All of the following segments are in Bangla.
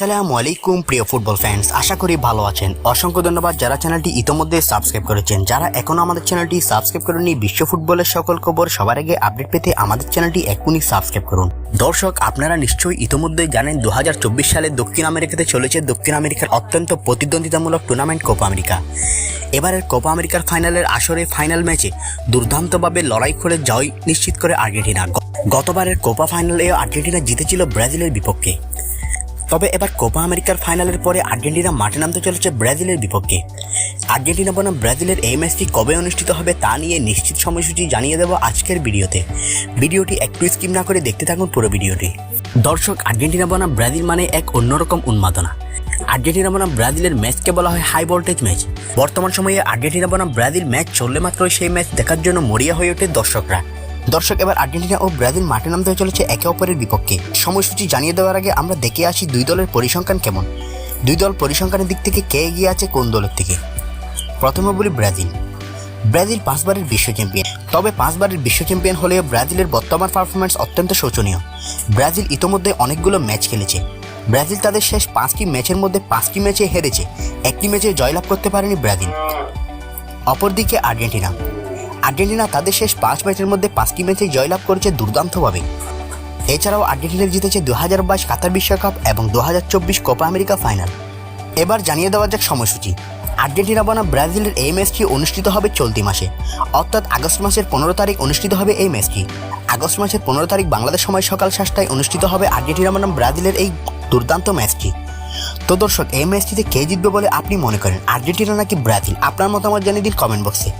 আসসালামু আলাইকুম, প্রিয় ফুটবল ফ্যান্স আশা করি ভালো আছেন। অসংখ্য ধন্যবাদ যারা চ্যানেলটি ইতোমধ্যে সাবস্ক্রাইব করেছেন। যারা এখনও আমাদের চ্যানেলটি সাবস্ক্রাইব করেননি, বিশ্ব ফুটবলের সকল খবর সবার আগে আপডেট পেতে আমাদের চ্যানেলটি এখনই সাবস্ক্রাইব করুন। দর্শক, আপনারা নিশ্চয়ই ইতোমধ্যেই জানেন দু সালে দক্ষিণ আমেরিকাতে চলেছে দক্ষিণ আমেরিকার অত্যন্ত প্রতিদ্বন্দ্বিতামূলক টুর্নামেন্ট কোপা আমেরিকা। এবারের কোপা আমেরিকার ফাইনালের আসরে ফাইনাল ম্যাচে দুর্দান্তভাবে লড়াই করে জয় নিশ্চিত করে আর্জেন্টিনা। গতবারের কোপা ফাইনালে আর্জেন্টিনা জিতেছিল ব্রাজিলের বিপক্ষে। তবে এবার কোপা আমেরিকার ফাইনালের পরে আর্জেন্টিনা মাঠে নামতে চলেছে ব্রাজিলের বিপক্ষে। আর্জেন্টিনা বনাম ব্রাজিলের এই ম্যাচটি কবে অনুষ্ঠিত হবে তা নিয়ে নিশ্চিত সময়সূচি জানিয়ে দেবো আজকের ভিডিওতে। ভিডিওটি একটু স্কিপ না করে দেখতে থাকুন পুরো ভিডিওটি। দর্শক, আর্জেন্টিনা বনাম ব্রাজিল মানে এক অন্যরকম উন্মাদনা। আর্জেন্টিনা বনাম ব্রাজিলের ম্যাচকে বলা হয় হাই ভোল্টেজ ম্যাচ বর্তমান সময়ে আর্জেন্টিনা বনাম ব্রাজিল ম্যাচ চললে মাত্র সেই ম্যাচ দেখার জন্য মরিয়া হয়ে ওঠে দর্শকরা। দর্শক, এবার আর্জেন্টিনা ও ব্রাজিল মাঠে নামতে চলেছে একে অপরের বিপক্ষে। সময়সূচি জানিয়ে দেওয়ার আগে আমরা দেখে আসি দুই দলের পরিসংখ্যান কেমন। দুই দল পরিসংখ্যানের দিক থেকে কে এগিয়ে আছে কোন দলের থেকে? প্রথমে বলি ব্রাজিল। ব্রাজিল পাঁচবারের বিশ্ব চ্যাম্পিয়ন। তবে পাঁচবারের বিশ্ব চ্যাম্পিয়ন হলেও ব্রাজিলের বর্তমান পারফরমেন্স অত্যন্ত শোচনীয়। ব্রাজিল ইতোমধ্যে অনেকগুলো ম্যাচ খেলেছে। ব্রাজিল তাদের শেষ পাঁচটি ম্যাচের মধ্যে পাঁচটি ম্যাচে হেরেছে। একটি ম্যাচে জয়লাভ করতে পারেনি ব্রাজিল। অপরদিকে আর্জেন্টিনা। আর্জেন্টিনা তাদের শেষ পাঁচ ম্যাচের মধ্যে পাঁচটি ম্যাচে জয়লাভ করেছে দুর্দান্তভাবে। এছাড়াও আর্জেন্টিনা জিতেছে দু হাজার বাইশ কাতার বিশ্বকাপ এবং দু হাজার চব্বিশ কোপা আমেরিকা ফাইনাল। এবার জানিয়ে দেওয়া যাক সময়সূচি। আর্জেন্টিনা বনাম ব্রাজিলের এই ম্যাচটি অনুষ্ঠিত হবে চলতি মাসে। অর্থাৎ আগস্ট মাসের পনেরো তারিখ অনুষ্ঠিত হবে এই ম্যাচটি। আগস্ট মাসের পনেরো তারিখ বাংলাদেশ সময় সকাল সাতটায় অনুষ্ঠিত হবে আর্জেন্টিনা বনাম ব্রাজিলের এই দুর্দান্ত ম্যাচটি। তো দর্শক এই ম্যাচটিতে কে জিতবে বলে আপনি মনে করেন? আর্জেন্টিনা নাকি ব্রাজিল? আপনার মতামত জানিয়ে দিন কমেন্ট বক্সে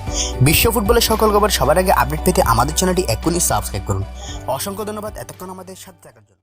বিশ্ব ফুটবলের সকল খবর সবার আগে আপডেট পেতে আমাদের চ্যানেলটি এক্ষুনি সাবস্ক্রাইব করুন। অসংখ্য ধন্যবাদ, এতক্ষণ আমাদের সাথে থাকার জন্য।